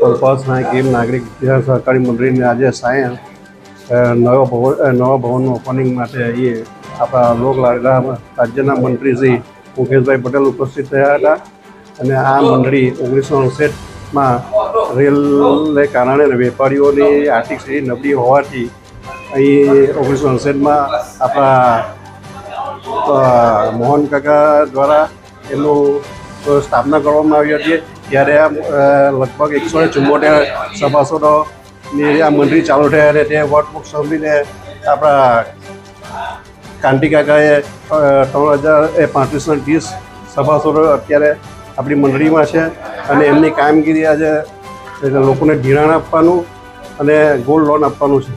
અલ્પાસ નાયક એમ નાગરિક વિદ્યા સહકારી મંડળીને આજે સાયન નવા ભવન નવા ભવનનું ઓપનિંગ માટે અહીં આપણા લોક લાડલા રાજ્યના મંત્રી શ્રી મુકેશભાઈ પટેલ ઉપસ્થિત થયા હતા અને આ મંડળી ઓગણીસો અડસઠમાં રેલને કારણે વેપારીઓની આર્થિક સ્થિતિ નબળી હોવાથી અહીં ઓગણીસો અડસઠમાં આપણા મોહન કાકા દ્વારા એનું સ્થાપના કરવામાં આવી હતી ત્યારે આ લગભગ એકસો ને ચુમ્મોતેર સભાસદોની આ મંડળી ચાલુ થયા અને તે વોટબુક સાંભળીને આપણા કાંતિ કાકાએ ત્રણ હજાર એ પાંત્રીસો ત્રીસ સભાસદો અત્યારે આપણી મંડળીમાં છે અને એમની કામગીરી આજે લોકોને ધિરાણ આપવાનું અને ગોલ્ડ લોન આપવાનું છે.